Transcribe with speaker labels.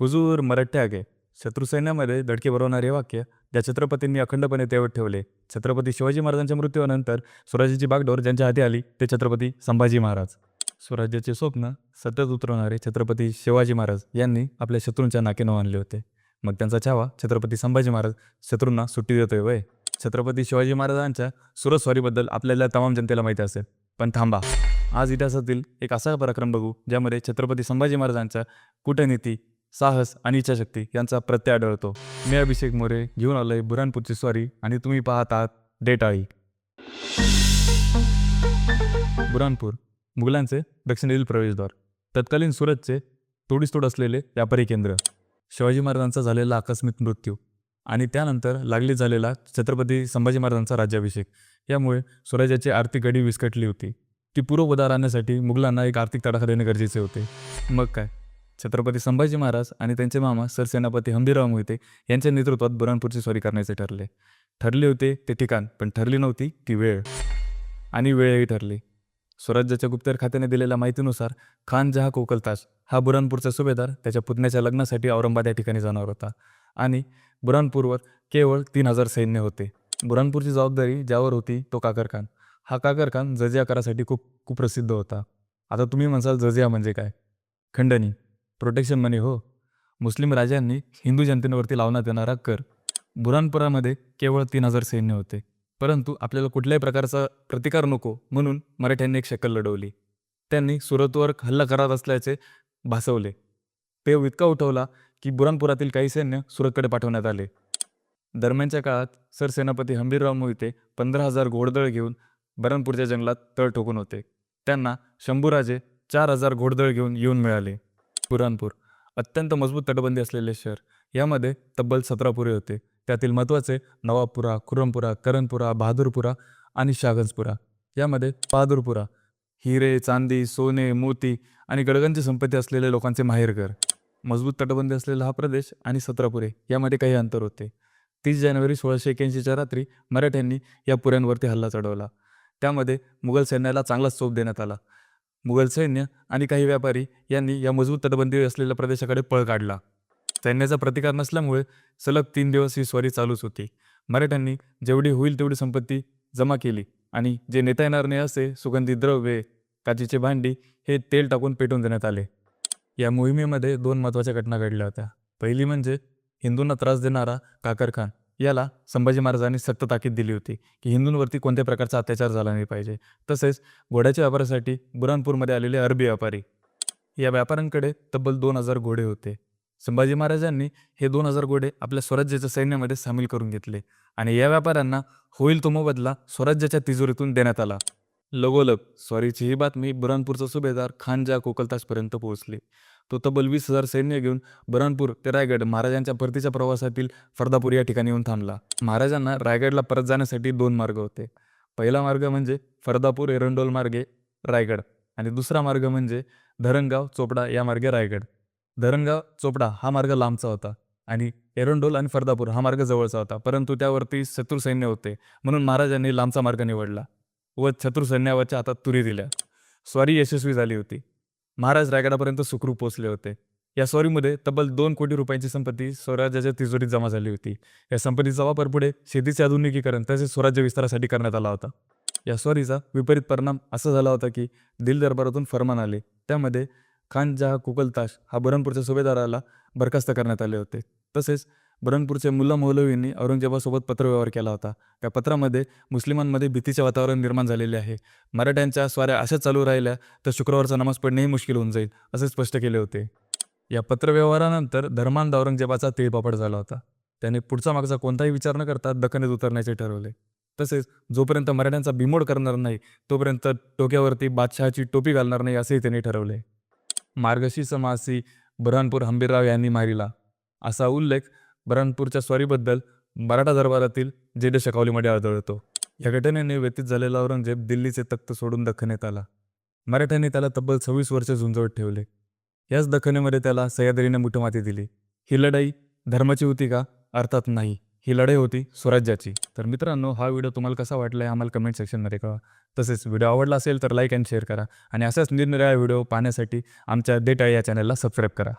Speaker 1: हुजूर मराठे आगे. शत्रुसैन्यामध्ये धडके भरवणारे वाक्य ज्या छत्रपतींनी अखंडपणे तेवत ठेवले. छत्रपती शिवाजी महाराजांच्या मृत्यूनंतर स्वराज्याची बागडोर ज्यांच्या हाती आली ते छत्रपती संभाजी महाराज. स्वराज्याचे स्वप्न सतत उतरवणारे छत्रपती शिवाजी महाराज यांनी आपल्या शत्रूंच्या नाकेनं आणले होते. मग त्यांचा छावा छत्रपती संभाजी महाराज शत्रूंना सुट्टी देतोय वय. छत्रपती शिवाजी महाराजांच्या सुरस्वारीबद्दल आपल्याला तमाम जनतेला माहिती असेल. पण थांबा. आज इतिहासातील एक असा पराक्रम बघू ज्यामध्ये छत्रपती संभाजी महाराजांच्या कूटनीती साहस आणि इच्छाशक्ती यांचा प्रत्यय आढळतो. मी अभिषेक मोरे घेऊन आलोय बुऱ्हाणपूरची स्वारी आणि तुम्ही पाहत आहात डेटाळी बुऱ्हाणपूर मुघलांचे दक्षिणेतील प्रवेशद्वार तत्कालीन सुरतचे तोडीस्तोड असलेले व्यापारी केंद्र शिवाजी महाराजांचा झालेला आकस्मिक मृत्यू आणि त्यानंतर लागली झालेला छत्रपती संभाजी महाराजांचा राज्याभिषेक. यामुळे स्वराज्याची आर्थिक गडी विस्कटली होती. ती पूर्वपदार आणण्यासाठी मुघलांना एक आर्थिक तडाखा देणे गरजेचे होते. मग काय? छत्रपती संभाजी महाराज आणि त्यांचे मामा सरसेनापती हंबीरराव मोहिते यांच्या नेतृत्वात बुरानपूरची स्वारी करण्याचे ठरले. ठरले होते ते ठिकाण पण ठरली नव्हती ती वेळ. आणि वेळही ठरली. स्वराज्याच्या गुप्तहेर खात्याने दिलेल्या माहितीनुसार खान जहा कोकलताज हा बुरानपूरचा सुभेदार त्याच्या पुतण्याच्या लग्नासाठी औरंगाबाद या ठिकाणी जाणार होता. आणि बुरानपूरवर केवळ तीन हजार सैन्य होते. बुरानपूरची जबाबदारी ज्यावर होती तो काकर खान. हा काकर खान जजिया करासाठी खूप कुप्रसिद्ध होता. आता तुम्ही म्हणसाल जजिया म्हणजे काय? खंडणी. प्रोटेक्शन मनी हो मुस्लिम राजांनी हिंदू जनतेवरती लावण्यात येणारा कर बुरानपुरामध्ये केवळ तीन हजार सैन्य होते. परंतु आपल्याला कुठल्याही प्रकारचा प्रतिकार नको म्हणून मराठ्यांनी एक शकल लढवली. त्यांनी सुरतवर हल्ला करत असल्याचे भासवले. ते इतका उठवला की बुरानपुरातील काही सैन्य सुरतकडे पाठवण्यात आले. दरम्यानच्या काळात सरसेनापती हंबीरराव मोहिते पंधरा हजार घोडदळ घेऊन बरणपूरच्या जंगलात तळ ठोकून होते. त्यांना शंभूराजे चार हजार घोडदळ घेऊन येऊन मिळाले. पुराणपूर. अत्यंत मजबूत तटबंदी असलेले शहर. यामध्ये तब्बल सतरा पुरे होते. त्यातील महत्त्वाचे नवापुरा खुरमपुरा करणपुरा बहादूरपुरा आणि शागंजपुरा यामध्ये बहादूरपुरा हिरे चांदी सोने मोती आणि गडगंची संपत्ती असलेले लोकांचे माहेरघर मजबूत तटबंदी असलेला हा प्रदेश आणि सतरापुरे यामध्ये काही अंतर होते. तीस जानेवारी सोळाशे एक्याऐंशीच्या रात्री मराठ्यांनी या पुऱ्यांवरती हल्ला चढवला. त्यामध्ये मुघल सैन्याला चांगलाच चोप देण्यात आला. मुघल सैन्य आणि काही व्यापारी यांनी या मजबूत तटबंदी असलेल्या प्रदेशाकडे पळ काढला. सैन्याचा प्रतिकार नसल्यामुळे सलग तीन दिवस ही स्वारी चालूच होती. मराठ्यांनी जेवढी होईल तेवढी संपत्ती जमा केली आणि जे नेता येणार नाही असे सुगंधी द्रव्ये काचीचे भांडी हे तेल टाकून पेटवून देण्यात आले. या मोहिमेमध्ये दोन महत्त्वाच्या घटना घडल्या होत्या. पहिली म्हणजे हिंदूंना त्रास देणारा काकर खान. याला संभाजी महाराजांनी सक्त ताकीद दिली होती की हिंदूंवरती कोणत्या प्रकारचा अत्याचार झाला नाही पाहिजे. तसेच घोड्याच्या व्यापारासाठी बुरानपूरमध्ये आलेले अरबी व्यापारी. या व्यापाऱ्यांकडे तब्बल दोन हजार घोडे होते. संभाजी महाराजांनी हे दोन हजार घोडे आपल्या स्वराज्याच्या सैन्यामध्ये सामील करून घेतले आणि या व्यापाऱ्यांना होईल तो मोबदला स्वराज्याच्या तिजोरीतून देण्यात आला. लगोलग स्वारीची ही बातमी बुरानपूरचा सुभेदार खानजा कोकलतासपर्यंत पोहोचली तो तब्बल वीस हजार सैन्य घेऊन बुरानपूर ते रायगड महाराजांच्या परतीच्या प्रवासातील फर्दापूर या ठिकाणी येऊन थांबला. महाराजांना रायगडला परत जाण्यासाठी दोन मार्ग होते. पहिला मार्ग म्हणजे फर्दापूर एरंडोल मार्गे रायगड आणि दुसरा मार्ग म्हणजे धरणगाव चोपडा या मार्गे रायगड. धरणगाव चोपडा हा मार्ग लांबचा होता आणि एरंडोल आणि फर्दापूर हा मार्ग जवळचा होता परंतु त्यावरती शत्रू सैन्य होते म्हणून महाराजांनी लांबचा मार्ग निवडला. व शत्रुसैन्यावरच्या हातात तुरी दिल्या. स्वारी यशस्वी झाली होती. महाराज रायगडापर्यंत सुखरूप पोहोचले होते. या स्वारीमध्ये तब्बल दोन कोटी रुपयांची संपत्ती स्वराज्याच्या तिजोरीत जमा झाली होती. या संपत्तीचा वापर पुढे शेतीचे आधुनिकीकरण तसेच स्वराज्य विस्तारासाठी करण्यात आला होता. या स्वारीचा विपरीत परिणाम असा झाला होता की दिल दरबारातून फरमान आले. त्यामध्ये खान जहा कुकलताश हा बुरनपूरच्या सुभेदाराला बरखास्त करण्यात आले होते. तसेच बुरनपूरचे मुल्ला मौलवींनी औरंगजेबासोबत पत्रव्यवहार केला होता. त्या पत्रामध्ये मुस्लिमांमध्ये भीतीचे वातावरण निर्माण झालेले आहे. मराठ्यांच्या स्वाऱ्या अशाच चालू राहिल्या तर शुक्रवारचा नमाज पडणेही मुश्किल होऊन जाईल असे स्पष्ट केले होते. या पत्रव्यवहारानंतर धर्मांध औरंगजेबाचा तिळपापड झाला होता. त्याने पुढचा मागचा कोणताही विचार न करता दखनीत उतरण्याचे ठरवले. तसेच जोपर्यंत मराठ्यांचा बिमोड करणार नाही तोपर्यंत डोक्यावरती बादशहाची टोपी घालणार नाही असेही त्यांनी ठरवले. मार्गशी समासी बुरहानपूर हंबीरराव यांनी मारिला. असा उल्लेख बरणपूरच्या स्वारीबद्दल मराठा दरबारातील जेड शकावलीमध्ये आढळतो. या घटनेने व्यतीत झालेला औरंगजेब दिल्लीचे तख्त सोडून दखनेत आला. मराठ्यांनी त्याला तब्बल सव्वीस वर्ष झुंजवत ठेवले. याच दखनेमध्ये त्याला सह्याद्रीने मुठमाती दिली. ही लढाई धर्माची होती का? अर्थात नाही. ही लढाई होती स्वराज्याची. तर मित्रांनो हा व्हिडिओ तुम्हाला कसा वाटला आहे आम्हाला कमेंट सेक्शनमध्ये कळवा. तसेच व्हिडिओ आवडला असेल तर लाईक अँड शेअर करा. आणि अशाच निरनिराळ्या व्हिडिओ पाहण्यासाठी आमच्या डेटा या चॅनलला सबस्क्राईब करा.